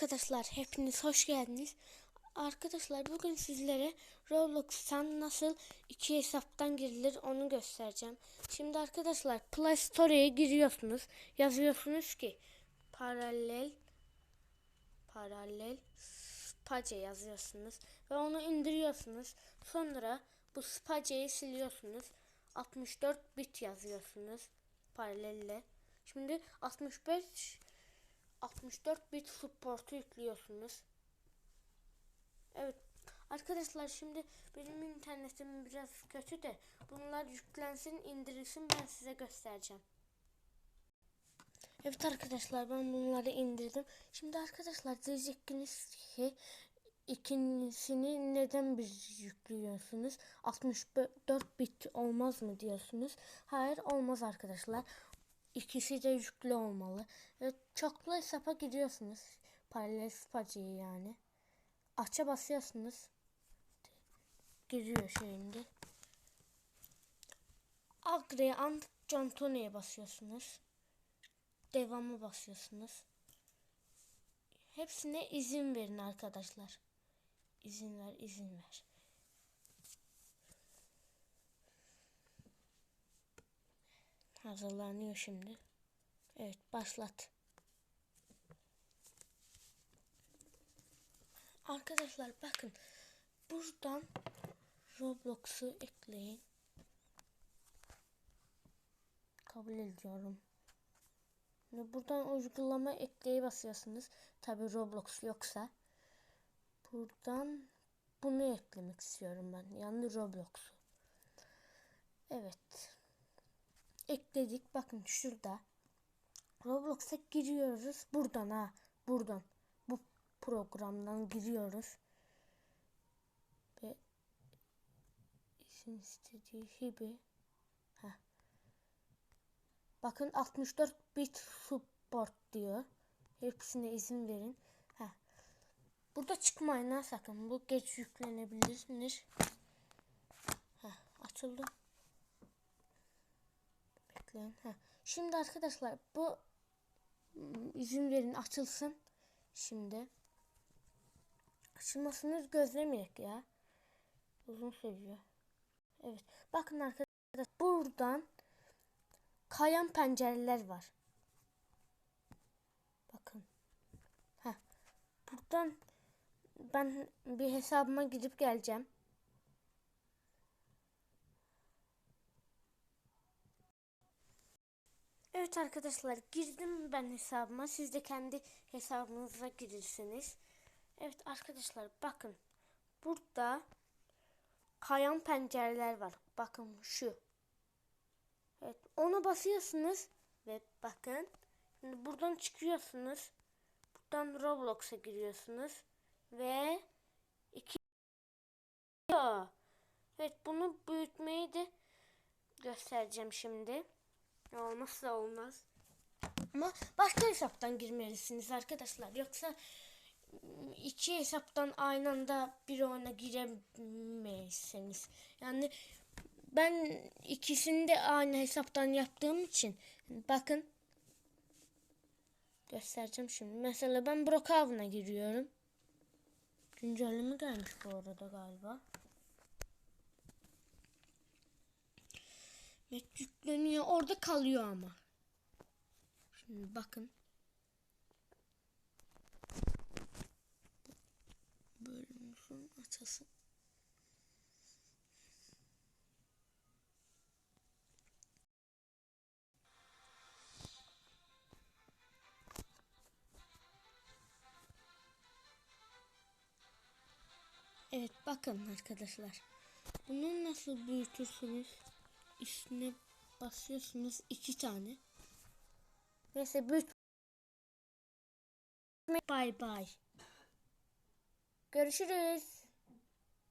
Arkadaşlar hepiniz hoş geldiniz. Arkadaşlar bugün sizlere Roblox'tan nasıl iki hesaptan girilir onu göstereceğim. Şimdi arkadaşlar Play Store'ya giriyorsunuz. Yazıyorsunuz ki paralel paralel space yazıyorsunuz ve onu indiriyorsunuz. Sonra bu spaceyi siliyorsunuz. 64 bit yazıyorsunuz paralelle. Şimdi 65 64 bit support'u yüklüyorsunuz. Evet arkadaşlar şimdi benim internetim biraz kötü de bunlar yüklensin indirilsin ben size göstereceğim. Evet arkadaşlar ben bunları indirdim. Şimdi arkadaşlar diyeceksiniz ki ikincisini neden biz yüklüyorsunuz? 64 bit olmaz mı diyorsunuz? Hayır olmaz arkadaşlar. İkisi de yüklü olmalı. Ve çoklu hesaba gidiyorsunuz. Paralel spacıyı yani. Aça basıyorsunuz. Giriyor şimdi. Agre and Cantone'ye basıyorsunuz. Devamı basıyorsunuz. Hepsine izin verin arkadaşlar. İzin ver, izin ver. Hazırlanıyor şimdi. Evet başlat. Arkadaşlar bakın. Buradan Roblox'u ekleyin. Kabul ediyorum. Ve buradan uygulama ekleye basıyorsunuz. Tabi Roblox yoksa. Buradan bunu eklemek istiyorum ben. Yani Roblox'u. Evet ekledik. Bakın şurada. Roblox'a giriyoruz. Buradan ha. Buradan. Bu programdan giriyoruz. Ve isim istediği gibi. Ha. Bakın 64 bit support diyor. Hepsine izin verin. Ha. Burada çıkmayın ha sakın. Bu geç yüklenebilir. Ha, açıldı bekleyin. Heh. Şimdi arkadaşlar bu izin verin açılsın. Şimdi. Açılmasını gözlemeyek ya. Uzun sürüyor. Evet. Bakın arkadaşlar buradan kayan pencereler var. Bakın. Heh. Buradan ben bir hesabıma gidip geleceğim. Evet arkadaşlar girdim ben hesabıma. Siz de kendi hesabınıza girirsiniz. Evet arkadaşlar bakın. Burada kayan pencereler var. Bakın şu. Evet ona basıyorsunuz ve bakın. Şimdi buradan çıkıyorsunuz. Buradan Roblox'a giriyorsunuz ve iki Evet bunu büyütmeyi de göstereceğim şimdi. Olmazsa olmaz. Ama başka hesaptan girmelisiniz arkadaşlar. Yoksa iki hesaptan aynı anda bir oyuna giremezsiniz. Yani ben ikisini de aynı hesaptan yaptığım için bakın göstereceğim şimdi. Mesela ben Brookhaven'a giriyorum. Güncelleme gelmiş bu arada galiba. Evet yükleniyor. Orada kalıyor ama. Şimdi bakın. Bölümün açılsın. Evet bakın arkadaşlar. Bunu nasıl büyütürsünüz? üstüne basıyorsunuz iki tane. Neyse büyük Bye bye. Görüşürüz.